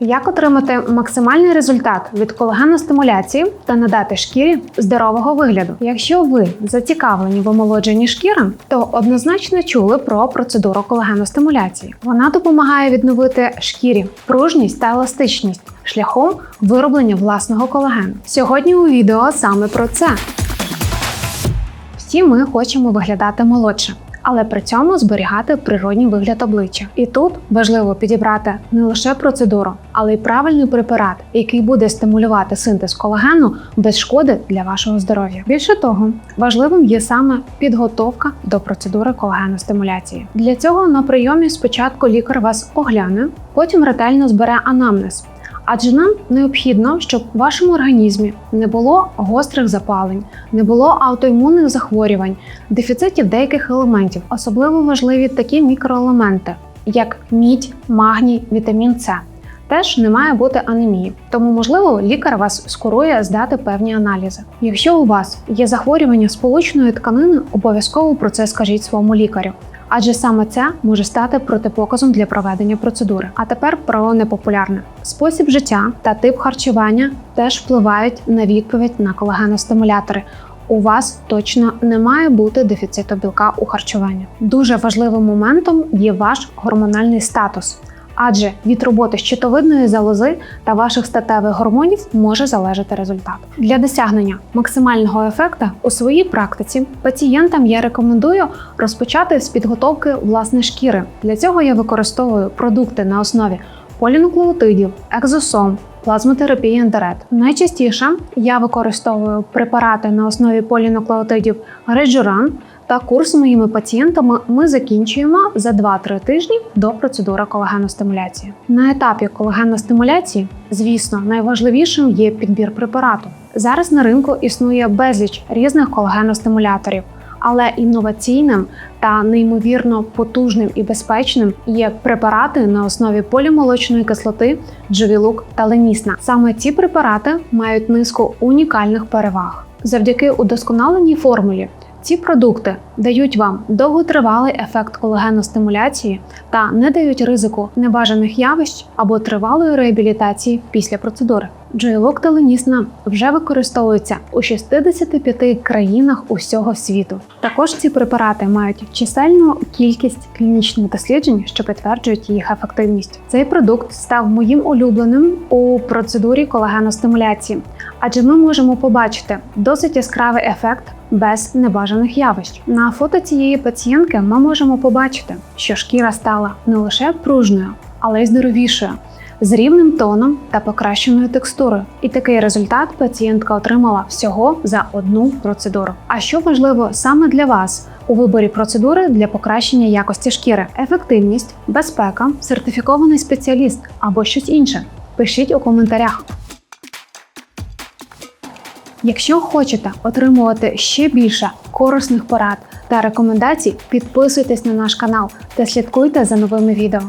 Як отримати максимальний результат від колагеностимуляції та надати шкірі здорового вигляду? Якщо ви зацікавлені в омолодженні шкіри, то однозначно чули про процедуру колагеностимуляції. Вона допомагає відновити шкірі пружність та еластичність шляхом вироблення власного колагену. Сьогодні у відео саме про це. Всі ми хочемо виглядати молодше. Але при цьому зберігати природній вигляд обличчя. І тут важливо підібрати не лише процедуру, але й правильний препарат, який буде стимулювати синтез колагену без шкоди для вашого здоров'я. Більше того, важливим є саме підготовка до процедури колагеностимуляції. Для цього на прийомі спочатку лікар вас огляне, потім ретельно збере анамнез. Адже нам необхідно, щоб в вашому організмі не було гострих запалень, не було аутоімунних захворювань, дефіцитів деяких елементів. Особливо важливі такі мікроелементи, як мідь, магній, вітамін С. Теж не має бути анемії, тому можливо лікар вас скорує здати певні аналізи. Якщо у вас є захворювання сполучної тканини, обов'язково про це скажіть своєму лікарю. Адже саме це може стати протипоказом для проведення процедури. А тепер про непопулярне спосіб життя та тип харчування теж впливають на відповідь на колагеностимулятори. У вас точно не має бути дефіциту білка у харчуванні. Дуже важливим моментом є ваш гормональний статус. Адже від роботи щитовидної залози та ваших статевих гормонів може залежати результат. Для досягнення максимального ефекту у своїй практиці пацієнтам я рекомендую розпочати з підготовки власне шкіри. Для цього я використовую продукти на основі полінуклеотидів, екзосом, плазмотерапії ендерет. Найчастіше я використовую препарати на основі полінуклеотидів Реджуран та курс моїми пацієнтами ми закінчуємо за 2-3 тижні до процедури колагеностимуляції. На етапі колагеностимуляції, звісно, найважливішим є підбір препарату. Зараз на ринку існує безліч різних колагеностимуляторів. Але інноваційним та неймовірно потужним і безпечним є препарати на основі полімолочної кислоти, джовілук та ленісна. Саме ці препарати мають низку унікальних переваг. Завдяки удосконаленій формулі ці продукти дають вам довготривалий ефект колагеностимуляції та не дають ризику небажаних явищ або тривалої реабілітації після процедури. Джойлок та ленісна вже використовуються у 65 країнах усього світу. Також ці препарати мають чисельну кількість клінічних досліджень, що підтверджують їх ефективність. Цей продукт став моїм улюбленим у процедурі колагеностимуляції, адже ми можемо побачити досить яскравий ефект без небажаних явищ. На фото цієї пацієнтки ми можемо побачити, що шкіра стала не лише пружною, але й здоровішою. З рівним тоном та покращеною текстурою, і такий результат пацієнтка отримала всього за одну процедуру. А що важливо саме для вас у виборі процедури для покращення якості шкіри, ефективність, безпека, сертифікований спеціаліст або щось інше? Пишіть у коментарях. Якщо хочете отримувати ще більше корисних порад та рекомендацій, підписуйтесь на наш канал та слідкуйте за новими відео.